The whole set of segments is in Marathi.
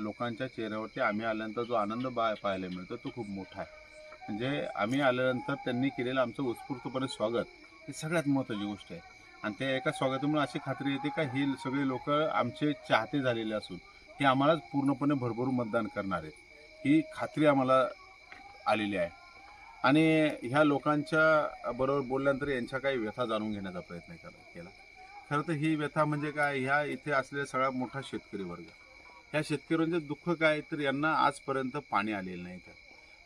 लोकांच्या चेहऱ्यावरती आम्ही आल्यानंतर जो आनंद बा पाहायला मिळतो तो खूप मोठा आहे. म्हणजे आम्ही आल्यानंतर त्यांनी केलेलं आमचं उत्स्फूर्तपणे स्वागत ही सगळ्यात महत्त्वाची गोष्ट आहे. आणि त्या एका स्वागतामुळे अशी खात्री येते का ही सगळी लोक आमचे चाहते झालेले असून हे आम्हालाच पूर्णपणे भरभरून मतदान करणार आहेत. ही खात्री आम्हाला आलेली आहे. आणि ह्या लोकांच्या बरोबर बोलल्यानंतर यांच्या काही व्यथा जाणून घेण्याचा प्रयत्न केला. केला खरं तर ही व्यथा म्हणजे काय? ह्या इथे असलेला सगळ्यात मोठा शेतकरी वर्ग. ह्या शेतकऱ्यांचे दुःख काय तर यांना आजपर्यंत पाणी आलेलं नाही तर.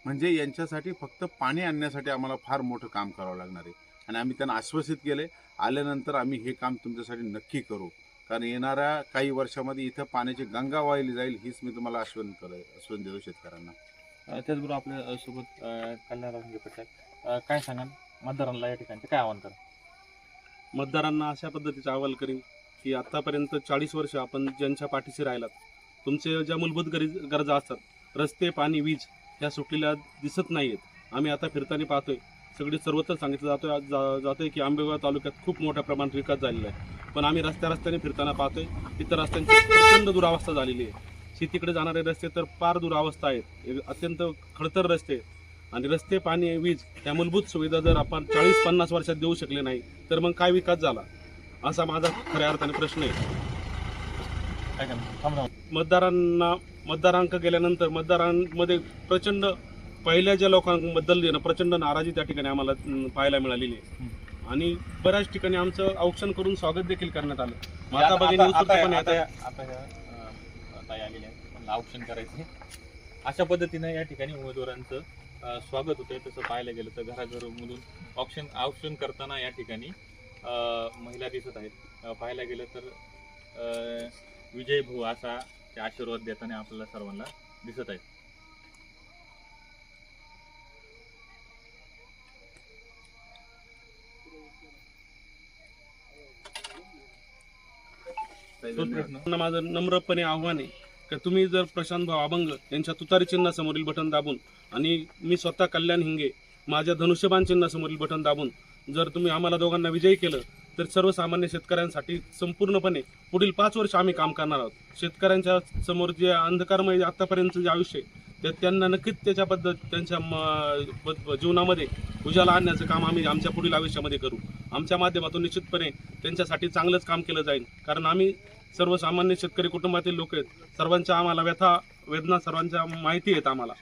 म्हणजे यांच्यासाठी फक्त पाणी आणण्यासाठी आम्हाला फार मोठं काम करावं लागणार आहे. आणि आम्ही त्यांना आश्वासित केले आल्यानंतर आम्ही हे काम तुमच्यासाठी नक्की करू. कारण येणाऱ्या काही वर्षामध्ये इथं पाण्याची गंगा वाहिली जाईल हीच मी तुम्हाला आश्वासन कर आश्वासन देतो शेतकऱ्यांना. त्याचबरोबर आपल्यासोबत पटक अ, काय सांगाल? मतदारांना या ठिकाणचे काय आव्हान करा? मतदारांना अशा पद्धतीचं अहवाल करीन की आतापर्यंत चाळीस वर्ष आपण ज्यांच्या पाठीशी राहिलात तुमचे ज्या मूलभूत गरज गरजा असतात रस्ते पाणी वीज ह्या सुटलेल्या दिसत नाही आहेत आम्ही आता फिरताना पाहतोय. सगळी सर्वत्र सांगितलं जातोय जा जातोय की आंबेगाव तालुक्यात खूप मोठ्या प्रमाणात विकास झालेला आहे. पण आम्ही रस्त्या रस्त्याने फिरताना पाहतोय इतर रस्त्यांची प्रचंड दुरावस्था झालेली आहे. शेतीकडे जाणारे रस्ते तर फार दुरावस्था आहेत. अत्यंत खडतर रस्ते आणि रस्ते पाणी वीज या मूलभूत सुविधा जर आपण चाळीस पन्नास वर्षात देऊ शकले नाही तर मग काय विकास झाला? असा माझा खऱ्या अर्थाने प्रश्न आहे. मतदारांना मतदारांक गेल्यानंतर मतदारांमध्ये प्रचंड पहिल्या ज्या लोकांबद्दल प्रचंड नाराजी त्या ठिकाणी आम्हाला पाहायला मिळालेली आहे. आणि बऱ्याच ठिकाणी आमचं औक्षण करून स्वागत देखील करण्यात आलं. माता आता- भगिनी ऑप्शन करायचे अशा पद्धतीने या ठिकाणी उमेदवारांचं स्वागत होतंय. तसं पाहायला गेलं तर घराघरामधून ऑप्शन ऑप्शन करताना या ठिकाणी महिला दिसत आहेत. पाहायला गेलं तर विजय भाऊ असा ते आशीर्वाद देताना आपल्याला सर्वांना दिसत आहेत. माझं नम्रपणे आव्हान आहे की तुम्ही जर प्रशांत भाऊ अभंग यांच्या तुतारी चिन्हासमोरील बटन दाबून आणि मी स्वतः कल्याण हिंगे माझ्या धनुष्यबाण चिन्हासमोरील बटन दाबून जर तुम्ही आम्हाला दोघांना विजयी केलं तर सर्वसामान्य शेतकऱ्यांसाठी संपूर्णपणे पुढील पाच वर्ष आम्ही काम करणार आहोत. शेतकऱ्यांच्या समोर जे अंधकारमय आतापर्यंत जे आयुष्य आहे ते त्यांना नक्कीच त्याच्या पद्धत त्यांच्या म- जीवनामध्ये उजाला आणण्याचं काम आम्ही आमच्या पुढील आयुष्यामध्ये करू. आमच्या माध्यमातून निश्चितपणे त्यांच्यासाठी चांगलंच काम केलं जाईल. कारण आम्ही सर्वसामान्य शेतकरी कुटुंबातील लोक आहेत. सर्वांच्या आम्हाला व्यथा वेदना सर्वांच्या माहिती आहेत आम्हाला.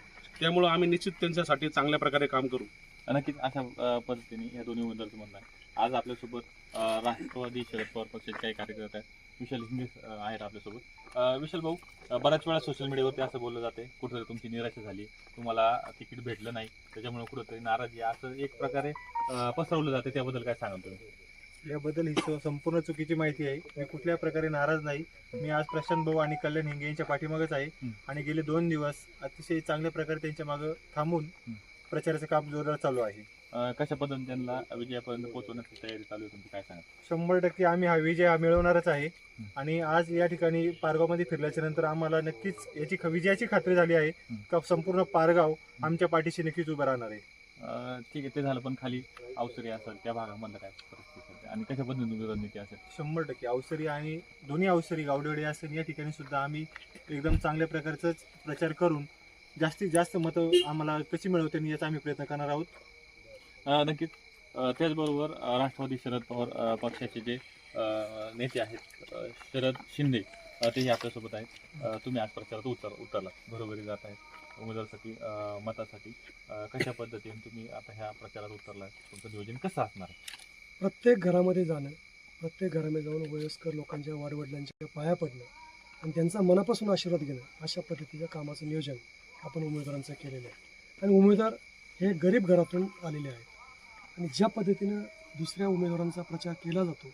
त्यामुळं आम्ही निश्चित त्यांच्यासाठी चांगल्या प्रकारे काम करू. नक्कीच अशा पद्धतीने या दोन्ही उमेदवारांचं म्हणणं आहे. आज आपल्यासोबत राष्ट्रवादी शरद पवार पक्षाचे काही कार्यकर्ते आहेत. विशाल हिंगे अ, आहेत आपल्यासोबत. विशाल भाऊ बऱ्याच वेळा सोशल मीडियावरती असं बोललं जाते कुठेतरी तुमची निराशा झाली तुम्हाला तिकीट भेटलं नाही त्याच्यामुळे कुठेतरी नाराजी आहे. असं एक प्रकारे पसरवलं जाते त्याबद्दल काय सांगाल तुम्ही? याबद्दल ही संपूर्ण चुकीची माहिती आहे. मी कुठल्या प्रकारे नाराज नाही. मी आज प्रशांत भाऊ आणि कल्याण हिंगे यांच्या पाठीमागच आहे. आणि गेले दोन दिवस अतिशय चांगल्या प्रकारे त्यांच्या मागं थांबून. प्रचाराचं काम जोरदार चालू आहे. कशा पद्धतीने त्यांना विजयापर्यंत पोहोचवण्याची तयारी चालू आहे तुमची? काय सांगा शंभर टक्के आम्ही हा विजय हा मिळवणारच आहे. आणि आज या ठिकाणी पारगावमध्ये फिरल्याच्या नंतर आम्हाला नक्कीच याची ख- विजयाची खात्री झाली आहे. का संपूर्ण पारगाव आमच्या पाठीशी नक्कीच उभं राहणार आहे. अ, ठीक आहे ते झालं पण खाली अवसरी असेल त्या भागामधलं काय परिस्थिती? आणि कशा पद्धतीने रणनीती असेल? शंभर टक्के अवसरी आणि दोन्ही अवसरी गावडेवाडी असेल या ठिकाणी सुद्धा आम्ही एकदम चांगल्या प्रकारचाच प्रचार करून जास्तीत जास्त मतं आम्हाला कशी मिळवता येईल याचा आम्ही प्रयत्न करणार आहोत. नक्कीच. त्याचबरोबर राष्ट्रवादी शरद पवार पक्षाचे जे नेते आहेत शरद शिंदे तेही आपल्यासोबत आहेत. तुम्ही आज प्रचारात उतर उतरला घरोघरी जात आहेत. उमेदवारासाठी मतासाठी कशा पद्धतीने तुम्ही आता ह्या प्रचारात उतरला तुमचं नियोजन कसं असणार प्रत्येक घरामध्ये जाणं प्रत्येक घरामध्ये जाऊन वयस्कर लोकांच्या वाडवडिलांच्या पाया पडणं आणि त्यांचा मनापासून आशीर्वाद घेणं अशा पद्धतीच्या कामाचं नियोजन आपण उमेदवारांचं केलेलं आहे. आणि उमेदवार हे गरीब घरातून आलेले आहेत. आणि ज्या पद्धतीनं दुसऱ्या उमेदवारांचा प्रचार केला जातो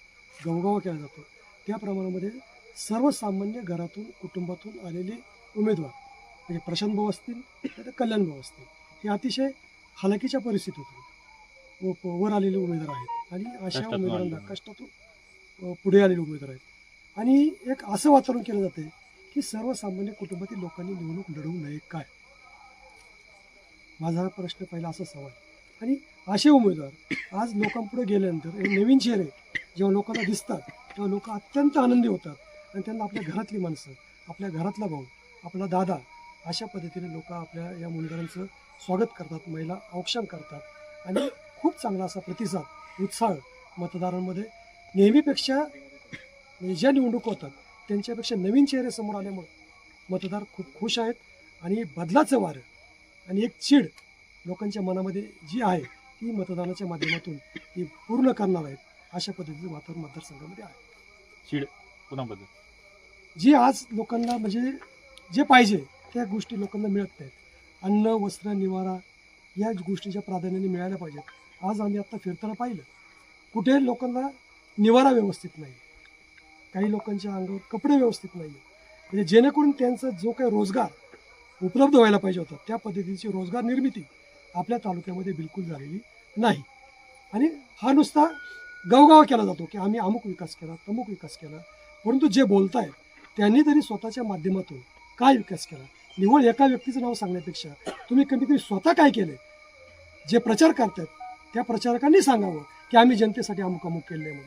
गवगाव केला जातो त्या प्रमाणामध्ये सर्वसामान्य घरातून कुटुंबातून आलेले उमेदवार म्हणजे प्रशांत भाऊ असतील नाही कल्याण भाऊ असतील हे अतिशय हालाकीच्या परिस्थितीतून वर आलेले उमेदवार आहेत. आणि अशा उमेदवारांना. कष्टातून पुढे आलेले उमेदवार आहेत. आणि एक असं वातावरण केलं जाते की सर्वसामान्य कुटुंबातील लोकांनी निवडणूक लढवू नये काय? माझा हा प्रश्न पहिला असा सवाल आणि असे उमेदवार आज लोकांपुढे गेल्यानंतर एक नवीन चेहरे जेव्हा लोकांना दिसतात तेव्हा लोक अत्यंत आनंदी होतात आणि त्यांना आपल्या घरातली माणसं आपल्या घरातला भाऊ आपला दादा अशा पद्धतीने लोक आपल्या या उमेदवारांचं स्वागत करतात महिला औक्षण करतात आणि खूप चांगला असा प्रतिसाद उत्साह मतदारांमध्ये नेहमीपेक्षा ज्या निवडणूक होतात त्यांच्यापेक्षा नवीन चेहरे समोर आल्यामुळे मतदार खूप खुश आहेत आणि बदलाचं वारं आणि एक चीड लोकांच्या मनामध्ये जी आहे ती मतदानाच्या माध्यमातून ती पूर्ण करणार आहेत अशा पद्धतीचं वातावरण मतदारसंघामध्ये आहे. पुन्हा बद्दल जी आज लोकांना म्हणजे जे पाहिजे त्या गोष्टी लोकांना मिळत नाहीत. अन्न वस्त्र निवारा या गोष्टीच्या प्राधान्याने मिळायला पाहिजेत. आज आम्ही आत्ता फिरताना पाहिलं कुठे लोकांना निवारा व्यवस्थित नाही. काही लोकांच्या अंगावर कपडे व्यवस्थित नाही. म्हणजे जेणेकरून त्यांचा जो काही रोजगार उपलब्ध व्हायला पाहिजे होता त्या पद्धतीची रोजगार निर्मिती आपल्या तालुक्यामध्ये बिलकुल झालेली नाही. आणि हा नुसता गावगाव केला जातो की आम्ही अमुक विकास केला तमुक विकास केला. परंतु जे बोलतायत त्यांनी तरी स्वतःच्या माध्यमातून काय विकास केला? निव्वळ एका व्यक्तीचं नाव सांगण्यापेक्षा तुम्ही कमीत कमी स्वतः काय केले जे प्रचार करतायत त्या प्रचारकांनी सांगावं की आम्ही जनतेसाठी अमुक अमुक केले म्हणून.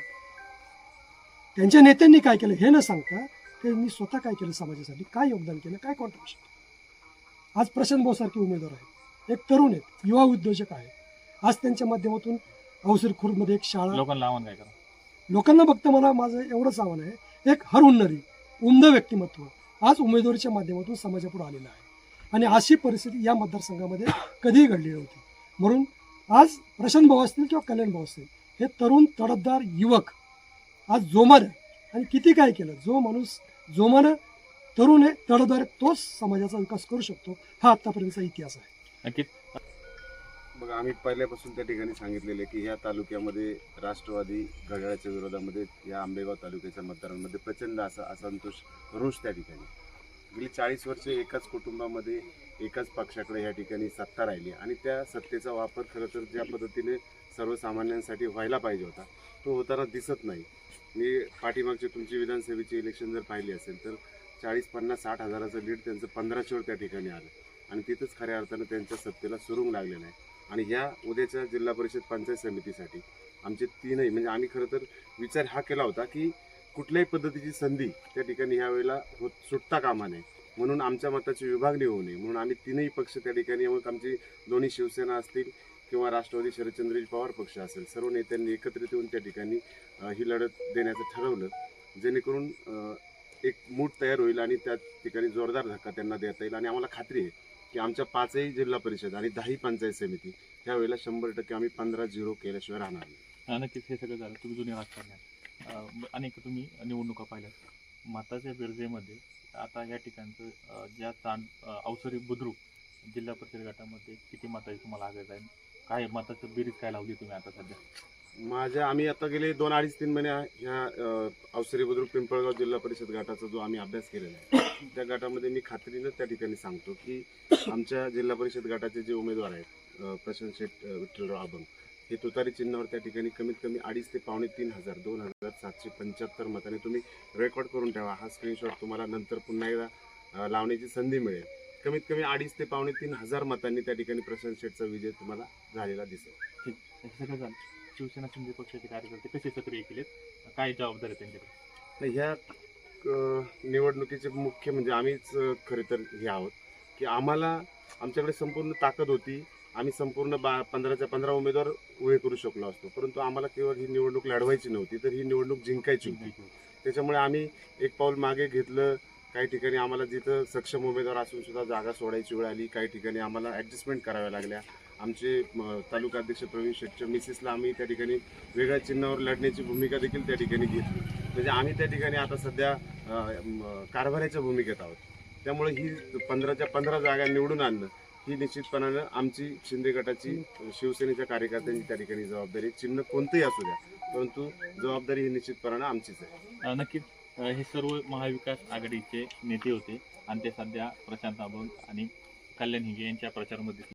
त्यांच्या नेत्यांनी काय केलं हे न सांगता त्यांनी स्वतः काय केलं समाजासाठी? काय योगदान केलं? काय कॉन्ट्रिब्युशन आज प्रशांत भाऊसारखे उमेदवार आहेत. एक तरुण आहेत युवा उद्योजक आहेत. आज त्यांच्या माध्यमातून अवसर खुर्दमध्ये एक शाळा लोकांना आव्हान काय करा? लोकांना फक्त मला माझं एवढंच आव्हान आहे. एक हर उन्नरी उमद व्यक्तिमत्व आज उमेदवारीच्या माध्यमातून समाजापुढे आलेलं आहे. आणि अशी परिस्थिती या मतदारसंघामध्ये कधीही घडली नव्हती. म्हणून आज प्रशांत भाऊ असतील किंवा कल्याण भाऊ असतील हे तरुण तडफदार युवक आज जोमानं आणि किती काय केलं जो माणूस जोमानं तरुण आहे तडफदार आहे, तोच समाजाचा विकास करू शकतो हा आत्तापर्यंतचा इतिहास आहे. नक्कीच. बघा आम्ही पहिल्यापासून त्या ठिकाणी सांगितलेले की ह्या तालुक्यामध्ये राष्ट्रवादी घड्याळाच्या विरोधामध्ये या आंबेगाव तालुक्याच्या मतदारांमध्ये प्रचंड असा असंतोष रोष त्या ठिकाणी. गेली चाळीस वर्ष एकाच कुटुंबामध्ये एकाच पक्षाकडे या ठिकाणी सत्ता राहिली आणि त्या सत्तेचा वापर खरं तर ज्या पद्धतीने सर्वसामान्यांसाठी व्हायला पाहिजे होता तो होताना दिसत नाही. मी पाठीमागचे तुमची विधानसभेची इलेक्शन जर पाहिली असेल तर चाळीस पन्नास साठ हजाराचं लीड त्यांचं पंधराशेवर त्या ठिकाणी आलं. आणि तिथंच खऱ्या अर्थानं त्यांच्या सत्तेला सुरुंग लागलेलं आहे. आणि ह्या उद्याच्या जिल्हा परिषद पंचायत समितीसाठी आमचे तीनही म्हणजे आम्ही खरं तर विचार हा केला होता की कुठल्याही पद्धतीची संधी त्या ठिकाणी ह्यावेळेला होत सुटता कामा नये. म्हणून आमच्या मताची विभागणी होऊ नये. म्हणून आम्ही तीनही पक्ष त्या ठिकाणी मग आमची दोन्ही शिवसेना असतील किंवा राष्ट्रवादी शरदचंद्रजी पवार पक्ष असेल सर्व नेत्यांनी एकत्रित येऊन त्या ठिकाणी ही लढत देण्याचं ठरवलं. जेणेकरून एक मूठ तयार होईल आणि त्या ठिकाणी जोरदार धक्का त्यांना देता येईल आणि आम्हाला खात्री आहे. की आमच्या पाचही जिल्हा परिषद आणि दहाही पंचायत समिती त्यावेळेला शंभर टक्के आम्ही पंधरा झिरो केल्याशिवाय राहणार नाही. नक्कीच. हे सगळं झालं. तुम्ही जुने राजकारण अनेक तुम्ही निवडणुका पाहिल्या मताच्या बेरजेमध्ये आता या ठिकाणचं ज्या ताण अवसरी बुद्रुक जिल्हा परिषद गटामध्ये किती मताची तुम्हाला आगायचं आहे? काय मताचं बिरीज काय लावली तुम्ही आता सध्या? माझ्या आम्ही आता गेले दोन अडीच तीन महिने ह्या अवसरी बुद्रुक पिंपळगाव जिल्हा परिषद गटाचा जो आम्ही अभ्यास केलेला आहे त्या गटामध्ये मी खात्रीनं त्या ठिकाणी सांगतो की आमच्या जिल्हा परिषद गटाचे जे उमेदवार आहेत प्रशांत शेठ विठ्ठलराव अभंग हे तुतारी चिन्हावर त्या ठिकाणी कमीत कमी अडीच ते पावणे तीन हजार दोन हजार सातशे पंच्याहत्तर मताने तुम्ही रेकॉर्ड करून ठेवा. हा स्क्रीनशॉट तुम्हाला नंतर पुन्हा एकदा लावण्याची संधी मिळेल. कमीत कमी अडीच ते पावणे तीन हजार मतांनी त्या ठिकाणी प्रशांत शेठचा विजय तुम्हाला झालेला दिसेल. ठीक. शिवसेना शिंदे पक्षाचे कार्यकर्ते कसे सक्रिय केलेत? काय जबाबदारी त्यांच्याकडे? नाही ह्या अ, निवडणुकीचे मुख्य म्हणजे आम्हीच अ, खरे तर हे आहोत की आम्हाला आमच्याकडे संपूर्ण ताकद होती. आम्ही संपूर्ण बा पंधराच्या पंधरा उमेदवार उभे करू शकलो असतो. परंतु आम्हाला केवळ ही निवडणूक लढवायची नव्हती तर ही निवडणूक जिंकायची होती. त्याच्यामुळे आम्ही एक पाऊल मागे घेतलं. काही ठिकाणी आम्हाला जिथं सक्षम उमेदवार असून सुद्धा जागा सोडायची वेळ आली. काही ठिकाणी आम्हाला ॲडजस्टमेंट कराव्या लागल्या. आमचे तालुका अध्यक्ष प्रवीण शेटच्या मिसेसला आम्ही त्या ठिकाणी वेगळ्या चिन्हावर लढण्याची भूमिका देखील त्या ठिकाणी घेतली. म्हणजे आम्ही त्या ठिकाणी आता सध्या कारभाराच्या भूमिकेत आहोत. त्यामुळे ही पंधराच्या पंधरा जागा निवडून आणणं ही निश्चितपणानं आमची शिंदे गटाची शिवसेनेच्या कार्यकर्त्यांची त्या ठिकाणी जबाबदारी चिन्ह कोणतंही असू द्या परंतु जबाबदारी ही निश्चितपणानं आमचीच आहे. नक्कीच हे सर्व महाविकास आघाडीचे नेते होते आणि ते सध्या प्रशांत अभंग आणि कल्याण हिंगे यांच्या प्रचारामध्ये